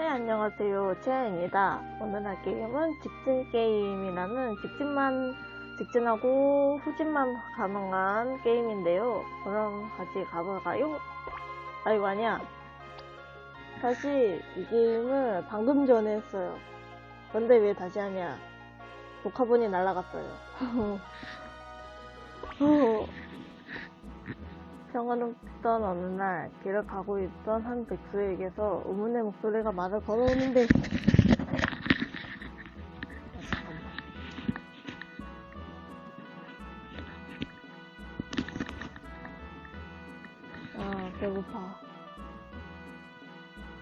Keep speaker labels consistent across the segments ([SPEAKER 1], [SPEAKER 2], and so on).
[SPEAKER 1] 네, 안녕하세요. 채연입니다. 오늘 할 게임은 직진 게임이라는 직진만, 직진하고 후진만 가능한 게임인데요. 그럼 같이 가볼까요? 아이고, 아니야. 사실 이 게임을 방금 전에 했어요. 근데 왜 다시 하냐? 복화본이 날아갔어요. 평화롭던 어느 날 길을 가고 있던 한 백수에게서 의문의 목소리가 말을 걸어오는데. 아, 배고파.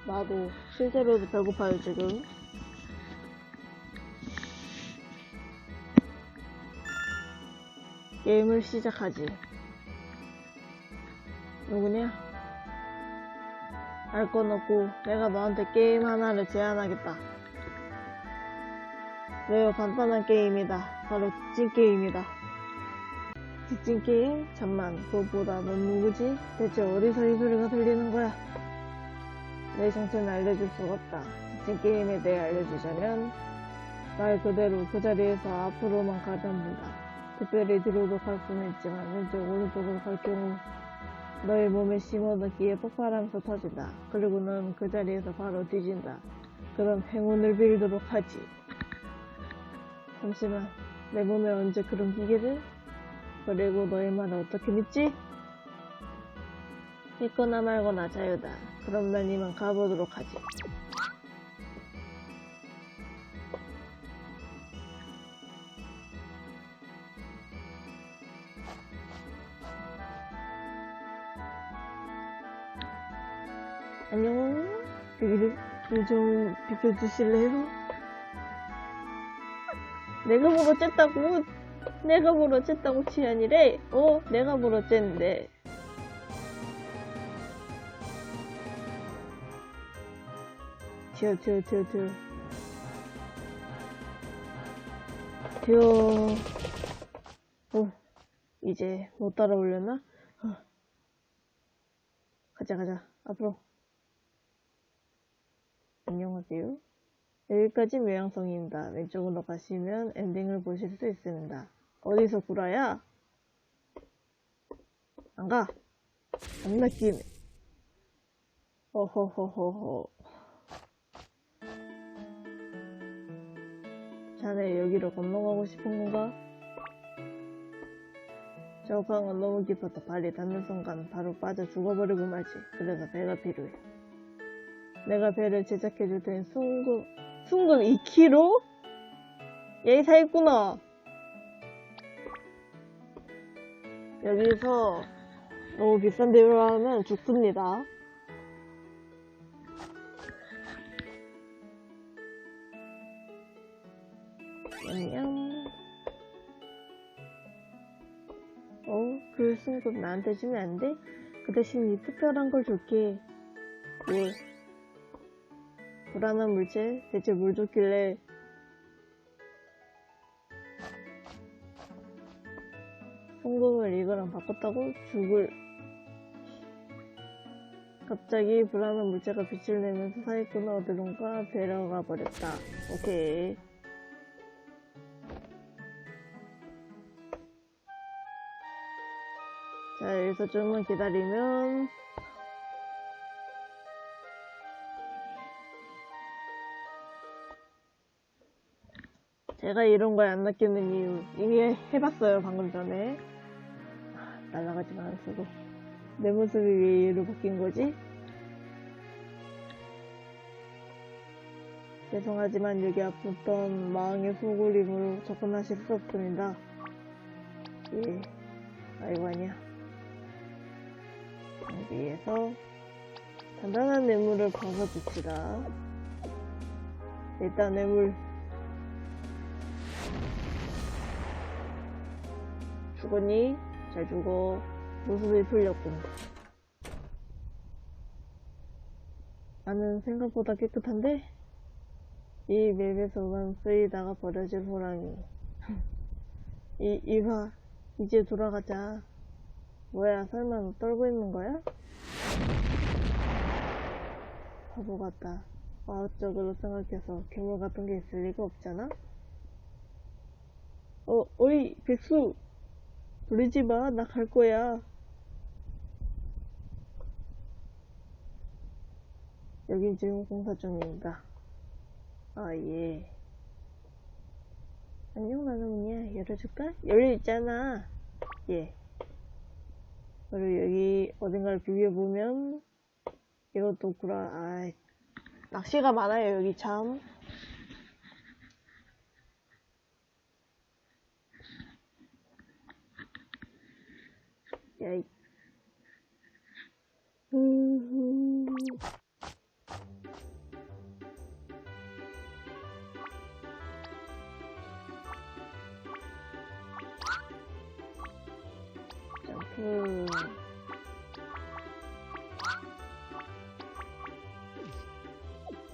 [SPEAKER 1] 나도 실제로도 배고파요 지금. 게임을 시작하지 누구냐? 알 건 없고 내가 너한테 게임 하나를 제안하겠다. 매우 간단한 게임이다. 바로 직진 게임이다. 직진 게임? 잠만, 그것보다 넌 누구지? 대체 어디서 이 소리가 들리는 거야? 내 정체는 알려줄 수가 없다. 직진 게임에 대해 알려주자면 말 그대로 그 자리에서 앞으로만 가면 된다. 특별히 뒤로도 갈 수는 있지만 왼쪽 오른쪽으로 갈 경우 너의 몸에 심어 넣기에 폭발하면서 터진다. 그리고 넌그 자리에서 바로 뒤진다. 그럼 행운을 빌도록 하지. 잠시만, 내 몸에 언제 그런 기계를? 그리고 너의 말을 어떻게 믿지? 믿거나 말거나 자유다. 그럼 난 이만 가보도록 하지. 비켜주실래요? 내가 물어쨌다고 내가 물어쨌다고 치안이래 어? 내가 물어쨌는데 튀어 튀어 튀어 튀어 튀어 어 이제 못 따라오려나? 어. 가자 가자 앞으로 안녕하세요. 여기까지 묘양성입니다. 왼쪽으로 가시면 엔딩을 보실 수 있습니다. 어디서 구라야? 안 가. 안 낚이네. 어허허허허. 자네 여기로 건너가고 싶은 건가? 저 강은 너무 깊어서 발이 닿는 순간 바로 빠져 죽어버리고 말지. 그래서 배가 필요해. 내가 배를 제작해줄 테니 순금, 순금 2kg? 얘 사있구나. 여기서 너무 비싼 데로 하면 죽습니다. 안녕. 어, 그 순금 나한테 주면 안 돼? 그 대신 이 특별한 걸 줄게. 예. 불안한 물체? 대체 뭘 줬길래 송금을 이거랑 바꿨다고? 죽을 갑자기 불안한 물체가 빛을 내면서 사기꾼을 어디론가 데려가 버렸다 오케이 자 여기서 좀만 기다리면 제가 이런 거에 안 낚이는 이유 이미 해봤어요 방금 전에. 아, 날아가지만 않았어도 내 모습이 왜 얘로 바뀐 거지? 죄송하지만 여기 아팠던 마왕의 소굴임으로 접근하실 수 없습니다. 예 아이고 아니야. 여기에서 단단한 뇌물을 벗어줍시다. 일단 뇌물 죽었니? 잘 죽어. 모습이 풀렸군. 나는 생각보다 깨끗한데? 이 맵에서만 쓰이다가 버려질 호랑이. 이, 이봐. 이제 돌아가자. 뭐야, 설마 너 떨고 있는 거야? 바보 같다. 과학적으로 생각해서 괴물 같은 게 있을 리가 없잖아? 어, 어이, 백수! 부르지 마, 나 갈 거야. 여긴 지금 공사 중입니다. 아, 예. 안녕, 나는 열어줄까? 열려있잖아. 예. 그리고 여기 어딘가를 비벼보면 이것도 구라, 아 낚시가 많아요, 여기 참. 야이. 후후. 점프.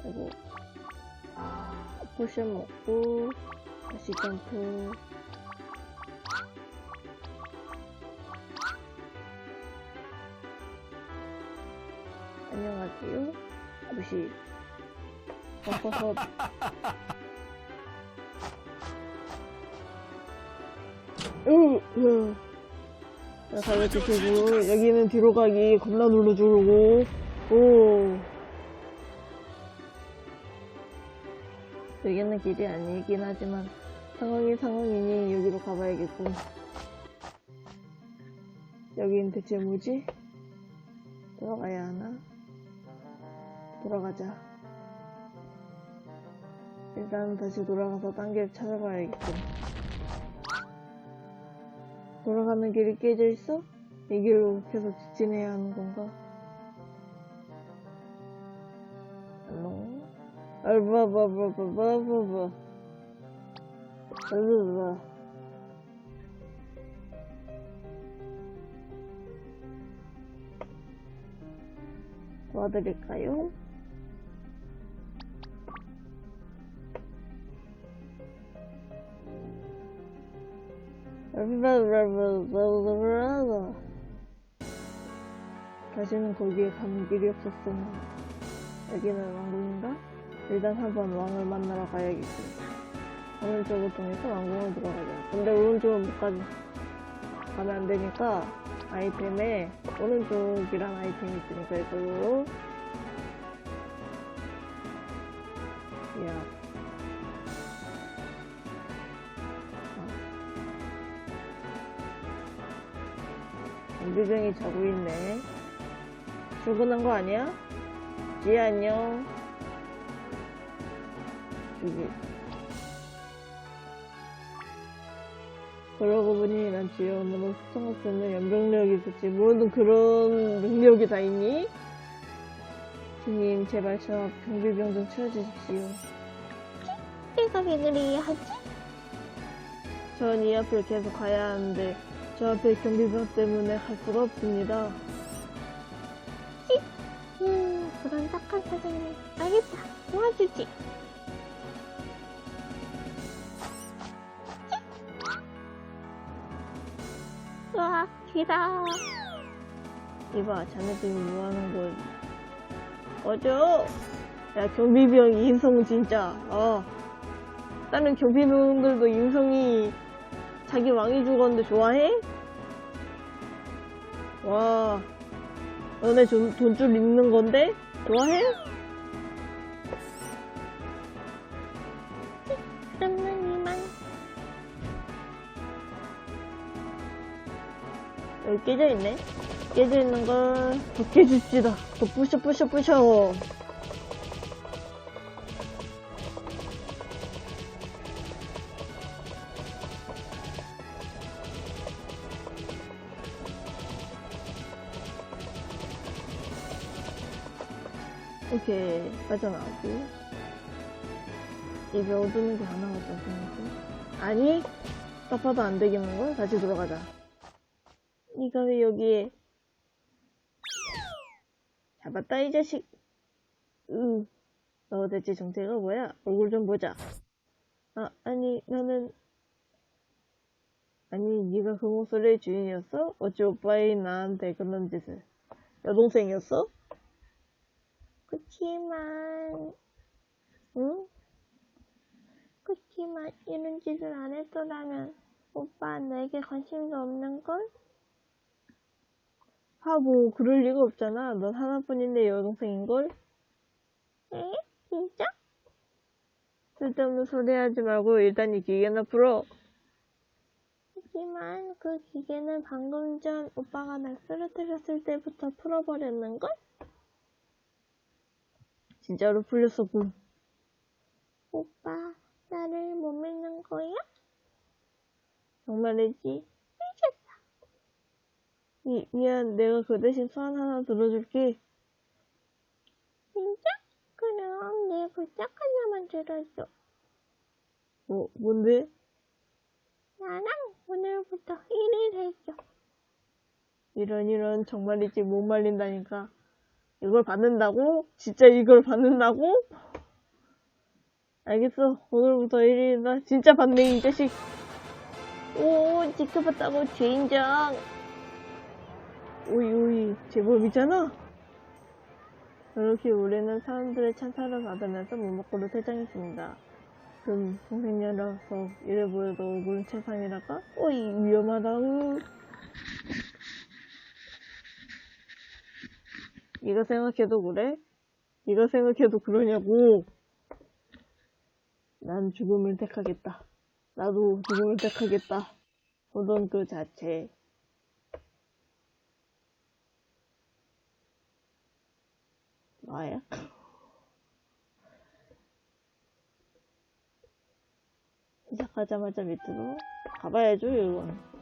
[SPEAKER 1] 아이고. 포션 먹고, 다시 점프. 안녕하세요. 무시. 꺾어서. 으, 으. 자, 살려주시고, 여기는 뒤로 가기 겁나 눌러주고, 오. 여기는 길이 아니긴 하지만, 상황이 상황이니 여기로 가봐야겠군. 여긴 대체 뭐지? 들어가야 하나? 돌아가자. 일단 다시 돌아가서 딴 길 찾아봐야겠군. 돌아가는 길이 깨져 있어? 이 길로 계속 직진해야 하는 건가? 안녕? 알바바바바바바바. 알바바. 도와드릴까요? 다시는 거기에 가는 길이 없었으나 여기는 왕궁인가? 일단 한번 왕을 만나러 가야겠군 오른쪽을 통해서 왕궁을 들어가자 근데 오른쪽은 못 가지 가면 안 되니까 아이템에 오른쪽이란 아이템이 있으니까 이걸로 야 경비병이 자고 있네 출근한 거 아니야? 지 안녕 여기 그러고 보니 난 지원으로 수정할 수 있는 연병력이 있었지. 모든 그런 능력이 다 있니? 주님, 제발 저앞 경비병 좀 치워주십시오.
[SPEAKER 2] 내가 왜 그래야 하지?
[SPEAKER 1] 전 이 앞을 계속 가야 하는데 저 앞에 경비병 때문에 갈 수가 없습니다.
[SPEAKER 2] 음, 그런 착한 사장님. 알겠다. 도와주지. 와, 귀다.
[SPEAKER 1] 이봐, 자네 지금 뭐 하는 거야? 꺼져! 야, 경비병 인성 진짜, 어. 다른 경비병들도 인성이 자기 왕이 죽었는데 좋아해? 와, 너네 돈, 돈줄 있는 건데? 좋아해? 여기 깨져 있네. 깨져 있는 걸더 깨줍시다. 더 부셔, 부셔, 부셔. 이렇게 빠져나오고. 입에 어두운 게 하나 같다 생각해. 아니, 딱 봐도 안 되겠는걸? 다시 들어가자. 니가 왜 여기에 잡았다 이 자식 으, 너 대체 정체가 뭐야? 얼굴 좀 보자 아, 아니 나는 아니 네가 그 목소리의 주인이었어? 어찌 오빠이 나한테 그런 짓을 여동생이었어?
[SPEAKER 2] 그치만, 응? 그치만 이런 짓을 안 했더라면 오빠 내게 관심도 없는걸?
[SPEAKER 1] 하보 그럴 리가 없잖아. 넌 하나뿐인데 여동생인걸?
[SPEAKER 2] 에? 진짜?
[SPEAKER 1] 쓸데없는 소리 하지 말고 일단 이 기계나 풀어.
[SPEAKER 2] 하지만 그 기계는 방금 전 오빠가 날 쓰러뜨렸을 때부터 풀어버렸는걸?
[SPEAKER 1] 진짜로 풀렸었군.
[SPEAKER 2] 오빠 나를 못 믿는 거야?
[SPEAKER 1] 정말이지?
[SPEAKER 2] 미쳤다.
[SPEAKER 1] 미, 미안, 내가 그 대신 소원 하나 들어줄게.
[SPEAKER 2] 진짜? 그럼 내 부탁 하나만 들어줘.
[SPEAKER 1] 뭐, 뭔데?
[SPEAKER 2] 나랑 오늘부터 1일 해줘.
[SPEAKER 1] 이런, 이런, 정말이지, 못 말린다니까. 이걸 받는다고? 진짜 이걸 받는다고? 알겠어. 오늘부터 1일이다. 진짜 받네, 이 자식.
[SPEAKER 2] 오, 지켜봤다고 죄인정.
[SPEAKER 1] 오이, 오이, 제법이잖아? 그렇게 우리는 사람들의 찬사를 받으면서 문밖으로 퇴장했습니다. 그럼 동생녀라서 이래 보여도 얼굴은 최상이라까? 어이, 위험하다, 으. 네가 생각해도 그래? 네가 생각해도 그러냐고. 난 죽음을 택하겠다. 나도 죽음을 택하겠다. 보던 그 자체. 나야? 시작하자마자 밑으로 가봐야죠, 이건.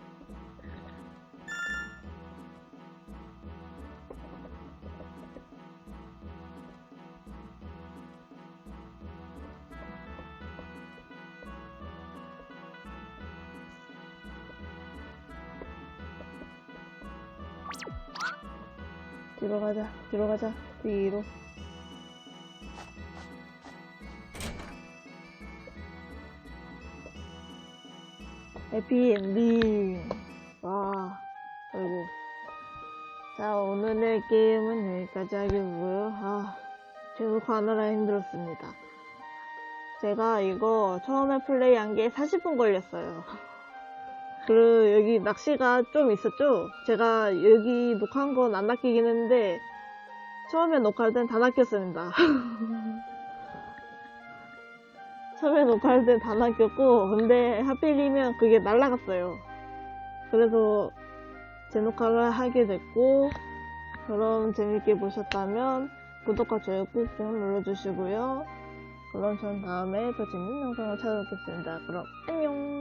[SPEAKER 1] 뒤로 가자, 뒤로 가자, 뒤로. 해피엔딩. 와, 아이고. 자, 오늘의 게임은 여기까지 하겠고요. 아, 계속 하느라 힘들었습니다. 제가 이거 처음에 플레이한 게 40분 걸렸어요. 그리고 여기 낚시가 좀 있었죠? 제가 여기 녹화한 건 안 낚이긴 했는데, 처음에 녹화할 땐 다 낚였습니다. 처음에 녹화할 땐 다 낚였고, 근데 하필이면 그게 날라갔어요. 그래서 재녹화를 하게 됐고, 그럼 재밌게 보셨다면 구독과 좋아요 꾹꾹 눌러주시고요. 그럼 전 다음에 더 재밌는 영상을 찾아뵙겠습니다. 그럼 안녕!